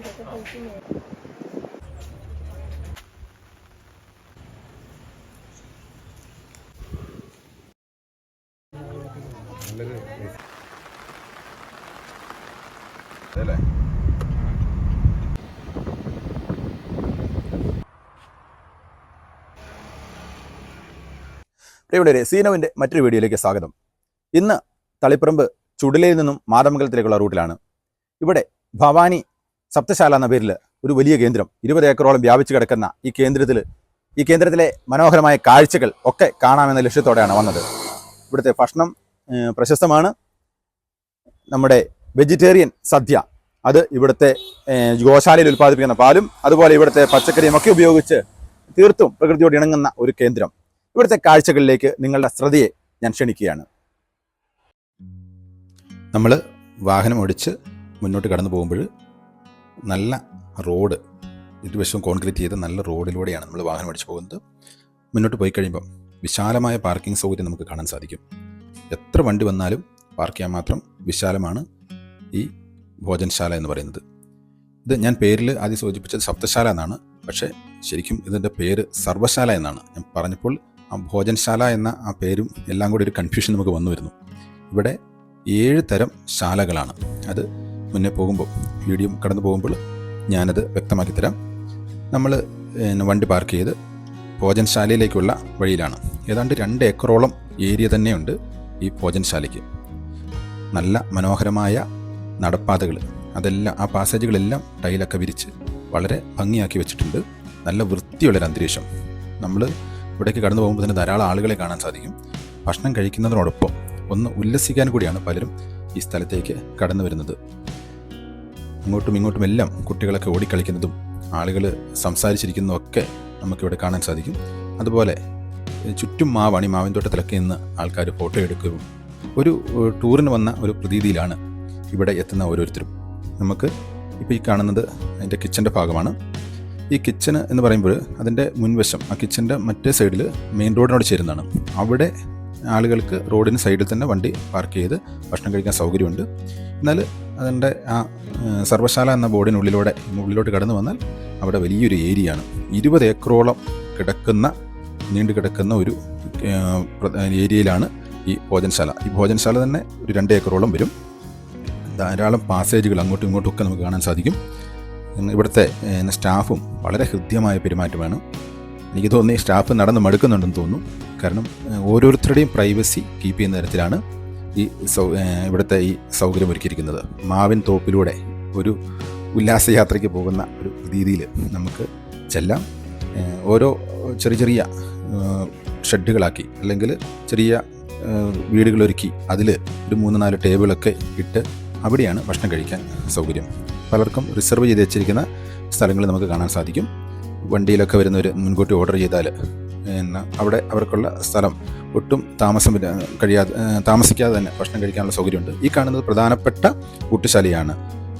അല്ലേ പ്രിയമുള്ളവരെ സീനോവിന്റെ മറ്റൊരു വീഡിയോയിലേക്ക് സ്വാഗതം. ഇന്ന് തളിപ്പറമ്പ് ചുടലയിൽ നിന്നും മാതമംഗലത്തിലേക്കുള്ള റൂട്ടിലാണ്. ഇവിടെ ഭവാനി സപ്തശാല എന്ന പേരിൽ ഒരു വലിയ കേന്ദ്രം ഇരുപത് ഏക്കറോളം വ്യാപിച്ചു കിടക്കുന്ന ഈ കേന്ദ്രത്തിൽ ഈ കേന്ദ്രത്തിലെ മനോഹരമായ കാഴ്ചകൾ ഒക്കെ കാണാമെന്ന ലക്ഷ്യത്തോടെയാണ് വന്നത്. ഇവിടുത്തെ ഭക്ഷണം പ്രശസ്തമാണ്. നമ്മുടെ വെജിറ്റേറിയൻ സദ്യ അത് ഇവിടുത്തെ ഗോശാലയിൽ ഉൽപ്പാദിപ്പിക്കുന്ന പാലും അതുപോലെ ഇവിടുത്തെ പച്ചക്കറിയും ഒക്കെ ഉപയോഗിച്ച് തീർത്തും പ്രകൃതിയോട് ഇണങ്ങുന്ന ഒരു കേന്ദ്രം. ഇവിടുത്തെ കാഴ്ചകളിലേക്ക് നിങ്ങളുടെ ശ്രദ്ധയെ ഞാൻ ക്ഷണിക്കുകയാണ്. നമ്മൾ വാഹനം ഓടിച്ച് മുന്നോട്ട് കടന്നു പോകുമ്പോൾ നല്ല റോഡ് ഇരുവശവും കോൺക്രീറ്റ് ചെയ്ത നല്ല റോഡിലൂടെയാണ് നമ്മൾ വാഹനം അടിച്ചു പോകുന്നത്. മുന്നോട്ട് പോയി കഴിയുമ്പം വിശാലമായ പാർക്കിംഗ് സൗകര്യം നമുക്ക് കാണാൻ സാധിക്കും. എത്ര വണ്ടി വന്നാലും പാർക്ക് ചെയ്യാൻ മാത്രം വിശാലമാണ് ഈ ഭോജനശാല എന്ന് പറയുന്നത്. ഇത് ഞാൻ പേരിൽ ആദ്യം സൂചിപ്പിച്ചത് സപ്തശാല എന്നാണ്. പക്ഷേ ശരിക്കും ഇതിന്റെ പേര് സർവശാല എന്നാണ്. ഞാൻ പറഞ്ഞപ്പോൾ ആ ഭോജനശാല എന്ന ആ പേരും എല്ലാം കൂടി ഒരു കൺഫ്യൂഷൻ നമുക്ക് വന്നു വരുന്നു. ഇവിടെ ഏഴ് തരം ശാലകളാണ്. അത് മുന്നേ പോകുമ്പോൾ വീഡിയോ കടന്നു പോകുമ്പോൾ ഞാനത് വ്യക്തമാക്കി തരാം. നമ്മൾ വണ്ടി പാർക്ക് ചെയ്ത് ഭോജനശാലയിലേക്കുള്ള വഴിയിലാണ്. ഏതാണ്ട് രണ്ട് ഏക്കറോളം ഏരിയ തന്നെയുണ്ട് ഈ ഭോജനശാലയ്ക്ക്. നല്ല മനോഹരമായ നടപ്പാതകൾ അതെല്ലാം ആ പാസേജുകളെല്ലാം ടൈലൊക്കെ വിരിച്ച് വളരെ ഭംഗിയാക്കി വെച്ചിട്ടുണ്ട്. നല്ല വൃത്തിയുള്ളൊരു അന്തരീക്ഷം. നമ്മൾ ഇവിടേക്ക് കടന്നു പോകുമ്പോൾ തന്നെ ധാരാളം ആളുകളെ കാണാൻ സാധിക്കും. ഭക്ഷണം കഴിക്കുന്നതിനോടൊപ്പം ഒന്ന് ഉല്ലസിക്കാൻ കൂടിയാണ് പലരും ഈ സ്ഥലത്തേക്ക് കടന്നു വരുന്നത്. അങ്ങോട്ടും ഇങ്ങോട്ടും എല്ലാം കുട്ടികളൊക്കെ ഓടിക്കളിക്കുന്നതും ആളുകൾ സംസാരിച്ചിരിക്കുന്നതും ഒക്കെ നമുക്കിവിടെ കാണാൻ സാധിക്കും. അതുപോലെ ചുറ്റും മാവാണ് ഈ മാവിൻ ഇന്ന് ആൾക്കാർ ഫോട്ടോ എടുക്കുകയും ഒരു ടൂറിന് വന്ന ഒരു പ്രതീതിയിലാണ് ഇവിടെ എത്തുന്ന ഓരോരുത്തരും. നമുക്ക് ഇപ്പോൾ ഈ കാണുന്നത് അതിന്റെ കിച്ചന്റെ ഭാഗമാണ്. ഈ കിച്ചന് എന്ന് പറയുമ്പോൾ അതിന്റെ മുൻവശം ആ കിച്ചന്റെ മറ്റേ സൈഡിൽ മെയിൻ റോഡിനോട് ചേരുന്നതാണ്. അവിടെ ആളുകൾക്ക് റോഡിന് സൈഡിൽ തന്നെ വണ്ടി പാർക്ക് ചെയ്ത് ഭക്ഷണം കഴിക്കാൻ സൗകര്യമുണ്ട്. എന്നാൽ അതിന്റെ ആ സർവശാല എന്ന ബോർഡിനുള്ളിലൂടെ ഉള്ളിലോട്ട് കടന്നു വന്നാൽ അവിടെ വലിയൊരു ഏരിയയാണ്. ഇരുപത് ഏക്കറോളം കിടക്കുന്ന നീണ്ടു കിടക്കുന്ന ഒരു ഏരിയയിലാണ് ഈ ഭോജനശാല. ഈ ഭോജനശാല തന്നെ ഒരു രണ്ട് ഏക്കറോളം വരും. ധാരാളം പാസേജുകൾ അങ്ങോട്ടും ഇങ്ങോട്ടും ഒക്കെ നമുക്ക് കാണാൻ സാധിക്കും. ഇവിടുത്തെ സ്റ്റാഫും വളരെ ഹൃദ്യമായ പെരുമാറ്റമാണ്. എനിക്ക് തോന്നുന്നു ഈ സ്റ്റാഫ് നടന്ന് മടുക്കുന്നുണ്ടെന്ന് തോന്നുന്നു. കാരണം ഓരോരുത്തരുടെയും പ്രൈവസി കീപ്പ് ചെയ്യുന്ന തരത്തിലാണ് ഈ സൗ ഇവിടുത്തെ ഈ സൗകര്യം ഒരുക്കിയിരിക്കുന്നത്. മാവിൻ തോപ്പിലൂടെ ഒരു ഉല്ലാസയാത്രയ്ക്ക് പോകുന്ന ഒരു രീതിയിൽ നമുക്ക് ചെല്ലാം ഓരോ ചെറിയ ചെറിയ ഷെഡുകളാക്കി അല്ലെങ്കിൽ ചെറിയ വീടുകളൊരുക്കി അതിൽ ഒരു മൂന്ന് നാല് ടേബിളൊക്കെ ഇട്ട് അവിടെയാണ് ഭക്ഷണം കഴിക്കാൻ സൗകര്യം. പലർക്കും റിസർവ് ചെയ്ത് വെച്ചിരിക്കുന്ന സ്ഥലങ്ങൾ നമുക്ക് കാണാൻ സാധിക്കും. വണ്ടിയിലൊക്കെ വരുന്നവർ മുൻകൂട്ടി ഓർഡർ ചെയ്താൽ പിന്നെ അവിടെ അവർക്കുള്ള സ്ഥലം ഒട്ടും താമസം കഴിയാതെ താമസിക്കാതെ തന്നെ ഭക്ഷണം കഴിക്കാനുള്ള സൗകര്യമുണ്ട്. ഈ കാണുന്നത് പ്രധാനപ്പെട്ട ഊട്ടുശാലയാണ്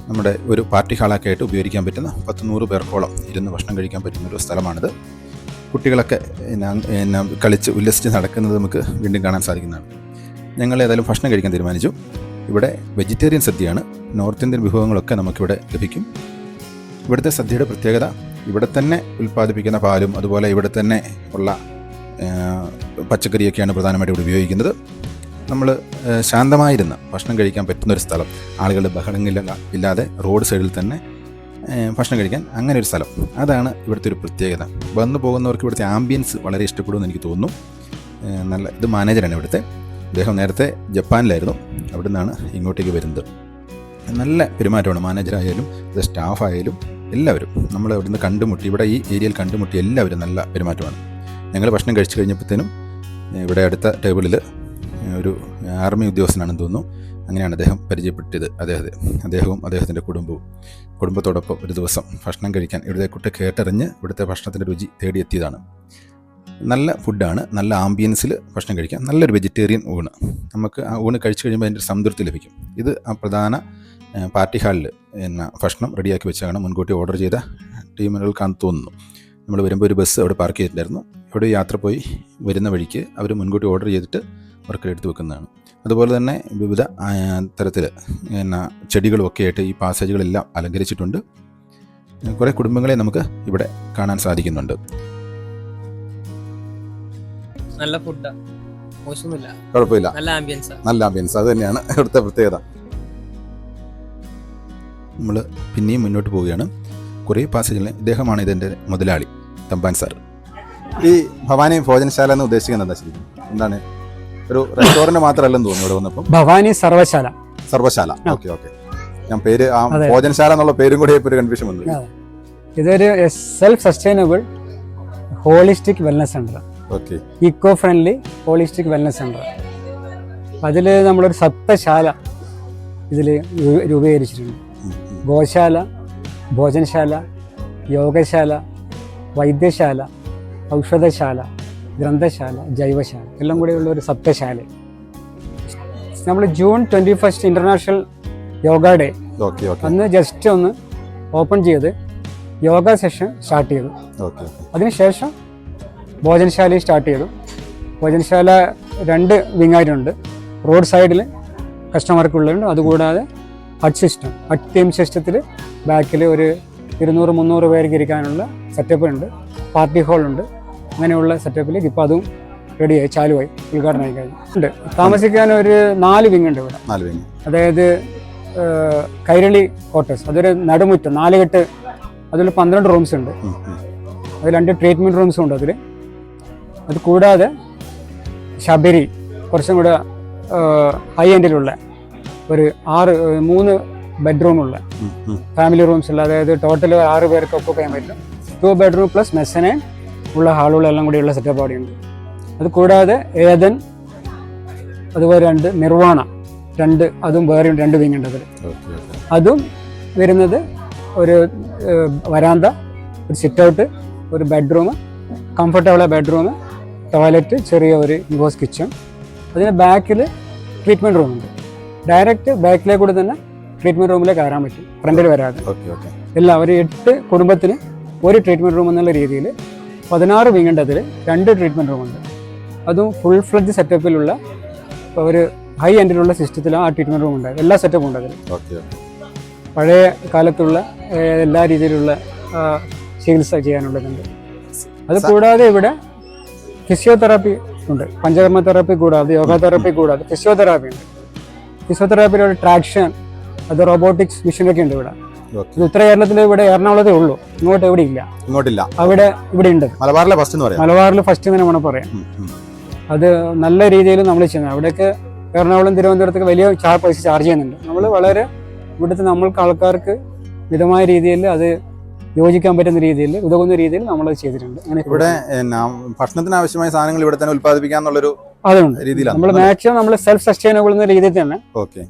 നമ്മുടെ ഒരു പാർട്ടി ഹാളൊക്കെ ആയിട്ട് ഉപയോഗിക്കാൻ പറ്റുന്ന പത്ത് നൂറ് പേർക്കോളം ഇരുന്ന് ഭക്ഷണം കഴിക്കാൻ പറ്റുന്ന ഒരു സ്ഥലമാണിത്. കുട്ടികളൊക്കെ എന്നെ കളിച്ച് ഉല്ലസിച്ച് നടക്കുന്നത് നമുക്ക് വീണ്ടും കാണാൻ സാധിക്കുന്നതാണ്. ഞങ്ങൾ ഏതായാലും ഭക്ഷണം കഴിക്കാൻ തീരുമാനിച്ചു. ഇവിടെ വെജിറ്റേറിയൻ സദ്യയാണ്. നോർത്ത് ഇന്ത്യൻ വിഭവങ്ങളൊക്കെ നമുക്കിവിടെ ലഭിക്കും. ഇവിടുത്തെ സദ്യയുടെ പ്രത്യേകത ഇവിടെ തന്നെ ഉൽപ്പാദിപ്പിക്കുന്ന പാലും അതുപോലെ ഇവിടെ തന്നെ ഉള്ള പച്ചക്കറിയൊക്കെയാണ് പ്രധാനമായിട്ട് ഇവിടെ ഉപയോഗിക്കുന്നത്. നമ്മൾ ശാന്തമായിരുന്ന് ഭക്ഷണം കഴിക്കാൻ പറ്റുന്നൊരു സ്ഥലം. ആളുകളുടെ ബഹളങ്ങളില്ല ഇല്ലാതെ റോഡ് സൈഡിൽ തന്നെ ഭക്ഷണം കഴിക്കാൻ അങ്ങനെ ഒരു സ്ഥലം. അതാണ് ഇവിടുത്തെ ഒരു പ്രത്യേകത. വന്നു പോകുന്നവർക്ക് ഇവിടുത്തെ ആംബിയൻസ് വളരെ ഇഷ്ടപ്പെടുമെന്ന് എനിക്ക് തോന്നുന്നു. നല്ല ഇത് മാനേജറാണ് ഇവിടുത്തെ. അദ്ദേഹം നേരത്തെ ജപ്പാനിലായിരുന്നു. അവിടെ നിന്നാണ് ഇങ്ങോട്ടേക്ക് വരുന്നത്. നല്ല പെരുമാറ്റമാണ് മാനേജറായാലും സ്റ്റാഫായാലും എല്ലാവരും നമ്മൾ ഇവിടുന്ന് കണ്ടുമുട്ടി ഇവിടെ ഈ ഏരിയയിൽ കണ്ടുമുട്ടി എല്ലാവരും നല്ല പെരുമാറ്റമാണ്. ഞങ്ങൾ ഭക്ഷണം കഴിച്ചു കഴിഞ്ഞപ്പോഴത്തേനും ഇവിടെ അടുത്ത ടേബിളിൽ ഒരു ആർമി ഉദ്യോഗസ്ഥനാണെന്ന് തോന്നുന്നു. അങ്ങനെയാണ് അദ്ദേഹം പരിചയപ്പെട്ടത്. അദ്ദേഹത്തെ അദ്ദേഹവും അദ്ദേഹത്തിന്റെ കുടുംബവും. കുടുംബത്തോടൊപ്പം ഒരു ദിവസം ഭക്ഷണം കഴിക്കാൻ ഇവിടുത്തെ കുട്ടി കേട്ടറിഞ്ഞ് ഇവിടുത്തെ ഭക്ഷണത്തിന്റെ രുചി തേടിയെത്തിയതാണ്. നല്ല ഫുഡാണ് നല്ല ആംബിയൻസിൽ ഭക്ഷണം കഴിക്കാം നല്ലൊരു വെജിറ്റേറിയൻ ഊണ്. നമുക്ക് ആ ഊണ് കഴിച്ചു കഴിയുമ്പോൾ അതിന്റെ സംതൃപ്തി ലഭിക്കും. ഇത് ആ പ്രധാന പാർട്ടി ഹാളിൽ എന്ന ഭക്ഷണം റെഡിയാക്കി വെച്ചാണ് മുൻകൂട്ടി ഓർഡർ ചെയ്ത ടീമുകൾക്കാണ് തോന്നുന്നു. നമ്മൾ വരുമ്പോൾ ഒരു ബസ് അവിടെ പാർക്ക് ചെയ്തിട്ടുണ്ടായിരുന്നു. ഇവിടെ യാത്ര പോയി വരുന്ന വഴിക്ക് അവർ മുൻകൂട്ടി ഓർഡർ ചെയ്തിട്ട് അവർക്ക് എടുത്ത് വെക്കുന്നതാണ്. അതുപോലെ തന്നെ വിവിധ തരത്തിൽ എന്നാ ചെടികളുമൊക്കെ ആയിട്ട് ഈ പാസേജുകളെല്ലാം അലങ്കരിച്ചിട്ടുണ്ട്. കുറേ കുടുംബങ്ങളെ നമുക്ക് ഇവിടെ കാണാൻ സാധിക്കുന്നുണ്ട്. നല്ല ഫുഡാ. മോശമൊന്നുമില്ല. കുഴപ്പമില്ല. നല്ല ആംബിയൻസാ നല്ല ആംബിയൻസ് അത് തന്നെയാണ് ഇവിടുത്തെ പ്രത്യേകത. നമ്മൾ പിന്നെയും മുന്നോട്ട് പോവുകയാണ്. കുറേ പാസേജിൽ ഇദ്ദേഹമാണ് ഇതിന്റെ മുതലാളി തമ്പാൻ സാർ. ഈ ഭവാനി ഭോജനശാല എന്ന് ഉദ്ദേശിക്കുന്നത് എന്താ ശരി എന്താണ്? ഒരു റെസ്റ്റോറന്റ് മാത്രമല്ലെന്ന് തോന്നുന്നു ഇവിടെ വന്നപ്പോൾ ഭവാനി സർവശാല. സർവശാല. Okay okay. ഞാൻ പേര് ആ ഭോജനശാല എന്നുള്ള പേരും കൂടി ഇപ്പോൾ ഒരു കൺഫ്യൂഷൻ വന്നു. ഇതൊരു self sustainable holistic wellness centre okay. Eco friendly holistic wellness centre അതിൽ നമ്മളൊരു സപ്തശാല ഇതിൽ രൂപീകരിച്ചിട്ടുണ്ട്. ഗോശാല ഭോജനശാല യോഗശാല വൈദ്യശാല ഔഷധശാല ഗ്രന്ഥശാല ജൈവശാല. എല്ലാം കൂടെയുള്ള ഒരു സപ്തശാല. നമ്മൾ June twenty first international yoga day അന്ന് ജസ്റ്റ് ഒന്ന് ഓപ്പൺ ചെയ്ത് യോഗ സെഷൻ സ്റ്റാർട്ട് ചെയ്തു. അതിനുശേഷം ഭോജനശാല സ്റ്റാർട്ട് ചെയ്തു. ഭോജനശാല രണ്ട് വിങ്ങായിട്ടുണ്ട് റോഡ് സൈഡിൽ കസ്റ്റമർക്കുള്ളുണ്ട് അതുകൂടാതെ ഹട്ട് സിസ്റ്റം ഹട്ട് തീം സിസ്റ്റത്തിൽ ബാക്കിൽ ഒരു ഇരുന്നൂറ് മുന്നൂറ് പേർക്ക് ഇരിക്കാനുള്ള സെറ്റപ്പ് ഉണ്ട്. പാർട്ടി ഹാളുണ്ട് അങ്ങനെയുള്ള സെറ്റപ്പിൽ ഇപ്പോൾ അതും റെഡിയായി ചാലുവായി ഉദ്ഘാടനമായി കഴിഞ്ഞു. ഉണ്ട്. താമസിക്കാൻ ഒരു നാല് വിങ് ഉണ്ട് ഇവിടെ. നാല് വിങ് അതായത് കൈരളി ക്വാർട്ടേഴ്സ് അതൊരു നടുമുറ്റം നാലുകെട്ട് അതിൽ പന്ത്രണ്ട് റൂംസ് ഉണ്ട്. അത് രണ്ട് ട്രീറ്റ്മെന്റ് റൂംസും ഉണ്ട് അതിൽ അത് കൂടാതെ ശബരി കുറച്ചും കൂടെ ഹൈ എൻഡിലുള്ള ഒരു ആറ് മൂന്ന് ബെഡ്റൂമുള്ള. ഫാമിലി റൂംസ് ഉള്ള അതായത് ടോട്ടൽ ആറ് പേർക്ക് ഒക്കെ ചെയ്യാൻ പറ്റും. ടു ബെഡ്റൂം പ്ലസ് മെസ്സനെ ഉള്ള ഹാളുകളെല്ലാം കൂടിയുള്ള സെറ്റപ്പ് അവിടെയുണ്ട് അത് കൂടാതെ ഏതൻ അതുപോലെ രണ്ട് നിർവാണ രണ്ട് അതും വേറെ രണ്ട് വിങ് ഉണ്ട് അതിൽ അതും വരുന്നത് ഒരു വരാന്ത ഒരു സിറ്റ് ഔട്ട് ഒരു ബെഡ്റൂം കംഫർട്ടബിളായ ബെഡ്റൂം ടോയ്ലറ്റ് ചെറിയ ഒരു ഇൻഗോസ് കിച്ചൺ അതിന് ബാക്കിൽ ട്രീറ്റ്മെന്റ് റൂമുണ്ട് ഡയറക്റ്റ് ബാക്കിലേക്ക് കൂടി തന്നെ ട്രീറ്റ്മെന്റ് റൂമിലേക്ക് കയറാൻ പറ്റും. ഫ്രണ്ടിൽ വരാതെ. ഓക്കെ ഓക്കെ എല്ലാം ഒരു എട്ട് കുടുംബത്തിന് ഒരു ട്രീറ്റ്മെന്റ് റൂം എന്നുള്ള രീതിയിൽ പതിനാറ് വീങ്ങേണ്ടതിൽ രണ്ട് ട്രീറ്റ്മെന്റ് റൂമുണ്ട് അതും ഫുൾ ഫ്ലഡ്ജ് സെറ്റപ്പിലുള്ള ഒരു ഹൈ എൻഡിലുള്ള സിസ്റ്റത്തിൽ ആ ട്രീറ്റ്മെന്റ് റൂം ഉണ്ട് എല്ലാ സെറ്റപ്പും ഉണ്ട് അതിൽ പഴയ കാലത്തുള്ള എല്ലാ രീതിയിലുള്ള ചികിത്സ ചെയ്യാനുള്ളതുണ്ട്. അത് കൂടാതെ ഇവിടെ ഫിസിയോതെറാപ്പി ഉണ്ട്. പഞ്ചകർമ്മ തെറാപ്പി കൂടാതെ യോഗ തെറാപ്പി കൂടാതെ ഫിസിയോതെറാപ്പി ഉണ്ട്. ഫിസിയോതെറാപ്പിയുടെ ഒരു ട്രാക്ഷൻ അത് റോബോട്ടിക്സ് മെഷീനൊക്കെ ഉണ്ട് ഇവിടെ. ഇത് ഉത്തര കേരളത്തിൽ ഇവിടെ എറണാകുളത്തേ ഉള്ളൂ. ഇങ്ങോട്ട് എവിടെ ഇല്ല? ഇങ്ങോട്ടില്ല. അവിടെ ഇവിടെ ഉണ്ട്. മലബാറിലെ ഫസ്റ്റ് എന്ന് പറയാം. മലബാറിൽ ഫസ്റ്റ് തന്നെ വേണം പറയാം. അത് നല്ല രീതിയിൽ നമ്മൾ ചെയ്യുന്നത്. അവിടെയൊക്കെ എറണാകുളം തിരുവനന്തപുരത്തൊക്കെ വലിയ ചാർ പൈസ ചാർജ് ചെയ്യുന്നുണ്ട്. നമ്മൾ വളരെ ഇവിടുത്തെ നമ്മൾക്ക് ആൾക്കാർക്ക് മിതമായ രീതിയിൽ അത് യോജിക്കാൻ പറ്റുന്ന രീതിയിൽ ഉതകുന്ന രീതിയിൽ നമ്മൾ ചെയ്തിട്ടുണ്ട്. ഇവിടെ ഭക്ഷണത്തിന് ആവശ്യമായ സാധനങ്ങൾ ഇവിടെ തന്നെ ഉൽപ്പാദിപ്പിക്കാന്നുള്ളൊരു അതുണ്ട്. രീതിയിലാണ്. നമ്മൾ മാക്സിമം നമ്മൾ സെൽഫ് സസ്റ്റൈനബിൾ എന്ന രീതിയിൽ തന്നെ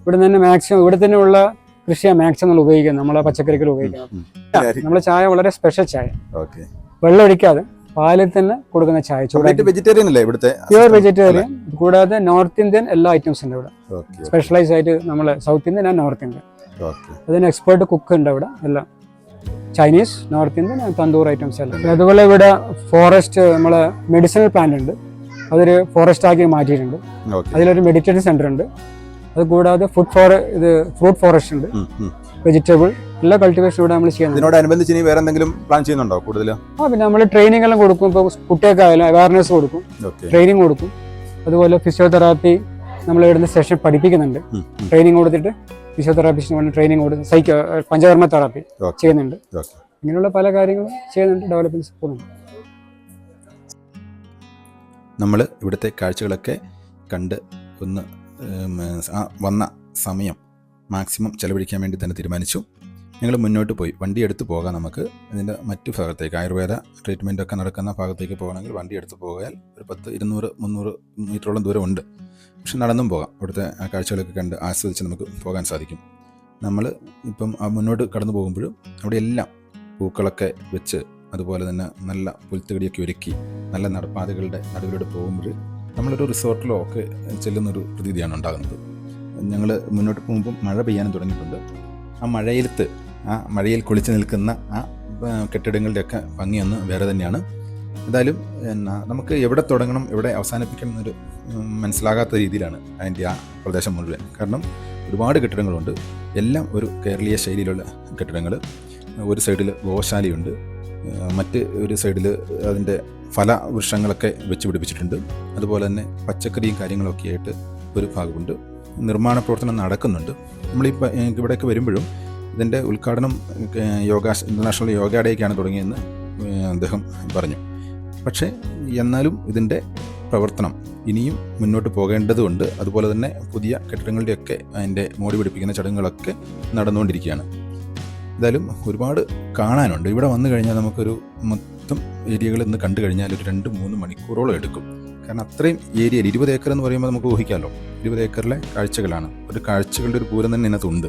ഇവിടെ തന്നെ മാക്സിമം ഇവിടെ തന്നെയുള്ള കൃഷിയാണ് മാക്സിമം നമ്മൾ ഉപയോഗിക്കുന്നത് നമ്മളെ പച്ചക്കറികൾ ഉപയോഗിക്കുന്നത്. നമ്മൾ ചായ വളരെ സ്പെഷ്യൽ ചായ. വെള്ളം ഒഴിക്കാതെ പാലിൽ തന്നെ കൊടുക്കുന്ന ചായ. കംപ്ലീറ്റ് വെജിറ്റേറിയൻ അല്ലേ ഇവിടുത്തെ പ്യുവർ വെജിറ്റേറിയൻ കൂടാതെ നോർത്ത് ഇന്ത്യൻ എല്ലാ ഐറ്റംസ് ഉണ്ട് ഇവിടെ. സ്പെഷ്യലൈസ് ആയിട്ട് നമ്മൾ south Indian and north Indian അതിന് എക്സ്പേർട്ട് കുക്ക് ഉണ്ട് ഇവിടെ എല്ലാം. Chinese north Indian tandoor items എല്ലാം. അതുപോലെ ഇവിടെ ഫോറസ്റ്റ് നമ്മളെ മെഡിസിനൽ പ്ലാന്റ് ഉണ്ട്. അതൊരു ഫോറസ്റ്റ് ആക്കി മാറ്റിയിട്ടുണ്ട്. അതിലൊരു മെഡിറ്റേഷൻ സെന്റർ ഉണ്ട്. അത് കൂടാതെ ഫുഡ് ഫോർ ഇത് ഫ്രൂട്ട് ഫോറസ്റ്റ് ഉണ്ട്. വെജിറ്റബിൾ എല്ലാ കൾട്ടിവേഷൻ ഇവിടെ നമ്മൾ ചെയ്യുന്നുണ്ട്. ഇതിനോടനുബന്ധിച്ച് ഇനി വേറെ എന്തെങ്കിലും പ്ലാൻ ചെയ്യുന്നുണ്ടോ കൂടുതൽ? ആ പിന്നെ നമ്മൾ ട്രെയിനിങ് എല്ലാം കൊടുക്കും. ഇപ്പോൾ കുട്ടികൾക്കായാലും അവയർനെസ് കൊടുക്കും. ട്രെയിനിങ് കൊടുക്കും. അതുപോലെ ഫിസിയോതെറാപ്പി നമ്മൾ ഇവിടുന്ന് സെഷൻ പഠിപ്പിക്കുന്നുണ്ട്. ട്രെയിനിങ് കൊടുത്തിട്ട് ഫിസിയോതെറാപ്പിസ്റ്റിന് വേണ്ടി ട്രെയിനിങ് കൊടുത്ത് സൈക്കോ പഞ്ചകർമ്മ തെറാപ്പി ചെയ്യുന്നുണ്ട്. ഇങ്ങനെയുള്ള പല കാര്യങ്ങളും ചെയ്യുന്നുണ്ട്. ഡെവലപ്മെന്റ്സ് പോകുന്നുണ്ട് നമ്മൾ ഇവിടുത്തെ കാഴ്ചകളൊക്കെ കണ്ട് ഒന്ന് വന്ന സമയം മാക്സിമം ചെലവഴിക്കാൻ വേണ്ടി തന്നെ തീരുമാനിച്ചു. ഞങ്ങൾ മുന്നോട്ട് പോയി. വണ്ടി എടുത്ത് പോകാം നമുക്ക്. ഇതിന്റെ മറ്റു ഭാഗത്തേക്ക് ആയുർവേദ ട്രീറ്റ്മെന്റ് ഒക്കെ നടക്കുന്ന ഭാഗത്തേക്ക് പോകണമെങ്കിൽ വണ്ടി എടുത്ത് പോയാൽ ഒരു പത്ത് ഇരുന്നൂറ് മുന്നൂറ് മീറ്ററോളം ദൂരം ഉണ്ട്. പക്ഷെ നടന്നും പോകാം. ഇവിടുത്തെ ആ കാഴ്ചകളൊക്കെ കണ്ട് ആസ്വദിച്ച് നമുക്ക് പോകാൻ സാധിക്കും. നമ്മൾ ഇപ്പം മുന്നോട്ട് കടന്നു പോകുമ്പോഴും അവിടെ എല്ലാം പൂക്കളൊക്കെ വെച്ച് അതുപോലെ തന്നെ നല്ല പുൽത്തകടിയൊക്കെ ഒരുക്കി നല്ല നടപ്പാതകളുടെ നടുവിലൂടെ പോകുമ്പോൾ നമ്മളൊരു റിസോർട്ടിലോ ഒക്കെ ചെല്ലുന്നൊരു പ്രതീതിയാണ് ഉണ്ടാകുന്നത്. ഞങ്ങൾ മുന്നോട്ട് പോകുമ്പോൾ മഴ പെയ്യാനും തുടങ്ങിയിട്ടുണ്ട്. ആ മഴയിലത്ത് ആ മഴയിൽ കുളിച്ച് നിൽക്കുന്ന ആ കെട്ടിടങ്ങളുടെയൊക്കെ ഭംഗിയൊന്ന് വേറെ തന്നെയാണ്. എന്തായാലും എന്നാ നമുക്ക് എവിടെ തുടങ്ങണം എവിടെ അവസാനിപ്പിക്കണം എന്നൊരു മനസ്സിലാകാത്ത രീതിയിലാണ് അതിന്റെ ആ പ്രദേശം മുഴുവൻ. കാരണം ഒരുപാട് കെട്ടിടങ്ങളുണ്ട്. എല്ലാം ഒരു കേരളീയ ശൈലിയിലുള്ള കെട്ടിടങ്ങൾ ഒരു സൈഡിൽ ഗോശാലയുണ്ട്. മറ്റ് ഒരു സൈഡിൽ അതിന്റെ ഫല വൃക്ഷങ്ങളൊക്കെ വെച്ച് പിടിപ്പിച്ചിട്ടുണ്ട്. അതുപോലെ തന്നെ പച്ചക്കറിയും കാര്യങ്ങളൊക്കെ ആയിട്ട് ഒരു ഭാഗമുണ്ട്. നിർമ്മാണ പ്രവർത്തനം നടക്കുന്നുണ്ട്. നമ്മളിപ്പോൾ ഇവിടേക്ക് വരുമ്പോഴും ഇതിന്റെ ഉദ്ഘാടനം യോഗ ഇന്റർനാഷണൽ യോഗ ഡേക്കാണ് തുടങ്ങിയെന്ന് അദ്ദേഹം പറഞ്ഞു. പക്ഷേ എന്നാലും ഇതിന്റെ പ്രവർത്തനം ഇനിയും മുന്നോട്ട് പോകേണ്ടതുണ്ട്. അതുപോലെ തന്നെ പുതിയ കെട്ടിടങ്ങളുടെയൊക്കെ അതിന്റെ മോടി പിടിപ്പിക്കുന്ന ചടങ്ങുകളൊക്കെ നടന്നുകൊണ്ടിരിക്കുകയാണ്. എന്തായാലും ഒരുപാട് കാണാനുണ്ട്. ഇവിടെ വന്നു കഴിഞ്ഞാൽ നമുക്കൊരു മൊത്തം ഏരിയകൾ ഇന്ന് കണ്ടു കഴിഞ്ഞാൽ ഒരു രണ്ട് മൂന്ന് മണിക്കൂറോളം എടുക്കും. കാരണം അത്രയും ഏരിയയിൽ ഇരുപത് ഏക്കർ എന്ന് പറയുമ്പോൾ നമുക്ക് ഊഹിക്കാമല്ലോ ഇരുപത് ഏക്കറിലെ കാഴ്ചകളാണ്. ഒരു കാഴ്ചകളുടെ ഒരു പൂരം തന്നെ ഇതിനകത്തുണ്ട്.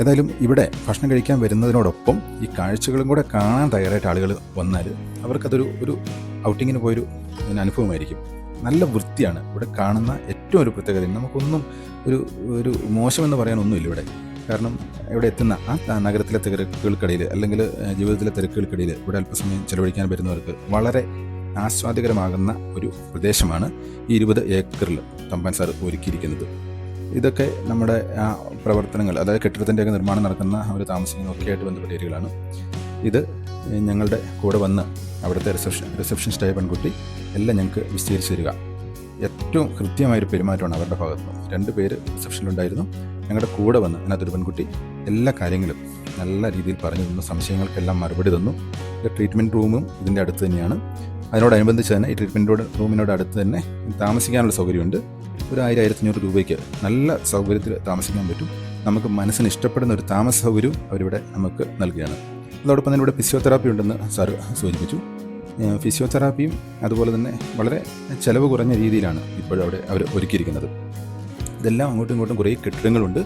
ഏതായാലും ഇവിടെ ഭക്ഷണം കഴിക്കാൻ വരുന്നതിനോടൊപ്പം ഈ കാഴ്ചകളും കൂടെ കാണാൻ തയ്യാറായിട്ട് ആളുകൾ വന്നാൽ അവർക്കതൊരു ഒരു ഔട്ടിങ്ങിന് പോയൊരു അനുഭവമായിരിക്കും. നല്ല വൃത്തിയാണ്. ഇവിടെ കാണുന്ന ഏറ്റവും ഒരു പ്രത്യേകത. നമുക്കൊന്നും ഒരു ഒരു മോശമെന്ന് പറയാനൊന്നുമില്ല ഇവിടെ. കാരണം ഇവിടെ എത്തുന്ന ആ നഗരത്തിലെ തിരക്കുകൾക്കിടയിൽ അല്ലെങ്കിൽ ജീവിതത്തിലെ തിരക്കുകൾക്കിടയിൽ ഇവിടെ അല്പസമയം ചെലവഴിക്കാൻ വരുന്നവർക്ക് വളരെ ആസ്വാദികരമാകുന്ന ഒരു പ്രദേശമാണ് ഈ ഇരുപത് ഏക്കറിൽ തമ്പാൻ സാർ ഒരുക്കിയിരിക്കുന്നത്. ഇതൊക്കെ നമ്മുടെ ആ പ്രവർത്തനങ്ങൾ അതായത് കെട്ടിടത്തിന്റെയൊക്കെ നിർമ്മാണം നടക്കുന്ന അവർ താമസിക്കുന്ന ഒക്കെ ആയിട്ട് ബന്ധപ്പെട്ട ഏരിയകളാണ്. ഇത് ഞങ്ങളുടെ കൂടെ വന്ന് അവിടുത്തെ റിസപ്ഷൻ റിസപ്ഷൻ റിസപ്ഷനിസ്റ്റായ പെൺകുട്ടി എല്ലാം ഞങ്ങൾക്ക് വിശദീകരിച്ച് തരിക. ഏറ്റവും കൃത്യമായൊരു പെരുമാറ്റമാണ് അവരുടെ ഭാഗത്തുനിന്ന് രണ്ട് പേര് റിസപ്ഷനിലുണ്ടായിരുന്നു. ഞങ്ങളുടെ കൂടെ വന്ന് അതിനകത്തൊരു പെൺകുട്ടി എല്ലാ കാര്യങ്ങളും നല്ല രീതിയിൽ പറഞ്ഞു തന്നു. സംശയങ്ങൾക്കെല്ലാം മറുപടി തന്നു. ട്രീറ്റ്മെന്റ് റൂമും ഇതിന്റെ അടുത്ത് തന്നെയാണ്. അതിനോടനുബന്ധിച്ച് തന്നെ ഈ ട്രീറ്റ്മെന്റോട് റൂമിനോട് അടുത്ത് തന്നെ താമസിക്കാനുള്ള സൗകര്യമുണ്ട്. ഒരു ആയിരം ആയിരത്തഞ്ഞൂറ് രൂപയ്ക്ക് നല്ല സൗകര്യത്തിൽ താമസിക്കാൻ പറ്റും. നമുക്ക് മനസ്സിന് ഇഷ്ടപ്പെടുന്ന ഒരു താമസ സൗകര്യവും അവരിവിടെ നമുക്ക് നൽകുകയാണ്. അതോടൊപ്പം തന്നെ ഇവിടെ ഫിസിയോതെറാപ്പി ഉണ്ടെന്ന് സാർ സൂചിപ്പിച്ചു. ഫിസിയോതെറാപ്പിയും അതുപോലെ തന്നെ വളരെ ചിലവ് കുറഞ്ഞ രീതിയിലാണ് ഇപ്പോഴും അവിടെ അവർ ഒരുക്കിയിരിക്കുന്നത്. ഇതെല്ലാം അങ്ങോട്ടും ഇങ്ങോട്ടും കുറേ കെട്ടിടങ്ങളുണ്ട്.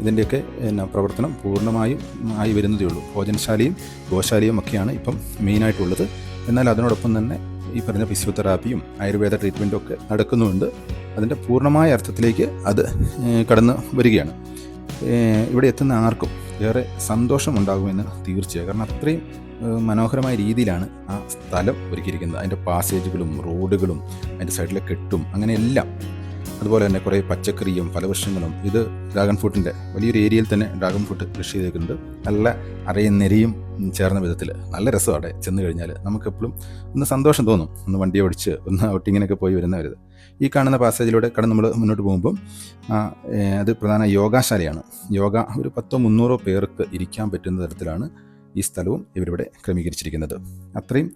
ഇതിന്റെയൊക്കെ എന്നാ പ്രവർത്തനം പൂർണമായും ആയി വരുന്നതേ ഉള്ളൂ. ഭോജനശാലയും ഗോശാലയും ഒക്കെയാണ് ഇപ്പം മെയിനായിട്ടുള്ളത്. എന്നാൽ അതിനോടൊപ്പം തന്നെ ഈ പറഞ്ഞ ഫിസിയോതെറാപ്പിയും ആയുർവേദ ട്രീറ്റ്മെന്റും ഒക്കെ നടക്കുന്നുണ്ട്. അതിന്റെ പൂർണമായ അർത്ഥത്തിലേക്ക് അത് കടന്ന് വരികയാണ്. ഇവിടെ എത്തുന്ന ആർക്കും ഏറെ സന്തോഷമുണ്ടാകുമെന്ന് തീർച്ചയായും. കാരണം അത്രയും മനോഹരമായ രീതിയിലാണ് ആ സ്ഥലം ഒരുക്കിയിരിക്കുന്നത്. അതിന്റെ പാസേജുകളും റോഡുകളും അതിന്റെ സൈഡിലെ കെട്ടും അങ്ങനെയെല്ലാം അതുപോലെ തന്നെ കുറേ പച്ചക്കറിയും ഫലവൃക്ഷങ്ങളും ഇത് ഡ്രാഗൺ ഫ്രൂട്ടിന്റെ വലിയൊരു ഏരിയയിൽ തന്നെ ഡ്രാഗൺ ഫ്രൂട്ട് കൃഷി ചെയ്തിട്ടുണ്ട്. നല്ല അറയും നെരിയും ചേർന്ന വിധത്തിൽ നല്ല രസമാണ് അവിടെ ചെന്ന് കഴിഞ്ഞാൽ നമുക്കെപ്പോഴും ഒന്ന് സന്തോഷം തോന്നും. ഒന്ന് വണ്ടി ഓടിച്ച് ഒന്ന് ഔട്ടിങ്ങിനൊക്കെ പോയി വരുന്നവർ ഈ കാണുന്ന പാസേജിലൂടെ കടന്ന് നമ്മൾ മുന്നോട്ട് പോകുമ്പം അത് പ്രധാന യോഗാശാലയാണ്. യോഗ ഒരു പത്തോ മുന്നൂറോ പേർക്ക് ഇരിക്കാൻ പറ്റുന്ന തരത്തിലാണ് ഈ സ്ഥലവും ഇവരിവിടെ ക്രമീകരിച്ചിരിക്കുന്നത്. അത്രയും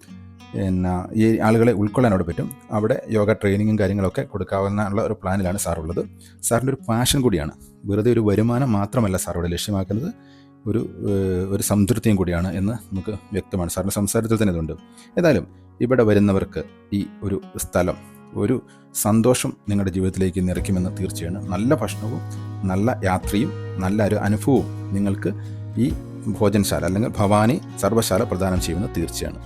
പിന്നെ ഈ ആളുകളെ ഉൾക്കൊള്ളാൻ അവിടെ പറ്റും. അവിടെ യോഗ ട്രെയിനിങ്ങും കാര്യങ്ങളൊക്കെ കൊടുക്കാവുന്ന ഒരു പ്ലാനിലാണ് സാർ ഉള്ളത് സാറിന്റെ ഒരു പാഷൻ കൂടിയാണ്. വെറുതെ ഒരു വരുമാനം മാത്രമല്ല സാർ ഇവിടെ ലക്ഷ്യമാക്കുന്നത്. ഒരു ഒരു സംതൃപ്തിയും കൂടിയാണ് എന്ന് നമുക്ക് വ്യക്തമാണ്. സാറിന്റെ സംസാരത്തിൽ തന്നെ ഇതുണ്ട്. ഏതായാലും ഇവിടെ വരുന്നവർക്ക് ഈ ഒരു സ്ഥലം ഒരു സന്തോഷം നിങ്ങളുടെ ജീവിതത്തിലേക്ക് നിറയ്ക്കുമെന്ന് തീർച്ചയാണ്. നല്ല ഭക്ഷണവും നല്ല യാത്രയും നല്ല ഒരു അനുഭവവും നിങ്ങൾക്ക് ഈ ഭോജനശാല അല്ലെങ്കിൽ ഭവാനി സർവശാല പ്രദാനം ചെയ്യുമെന്ന് തീർച്ചയാണ്.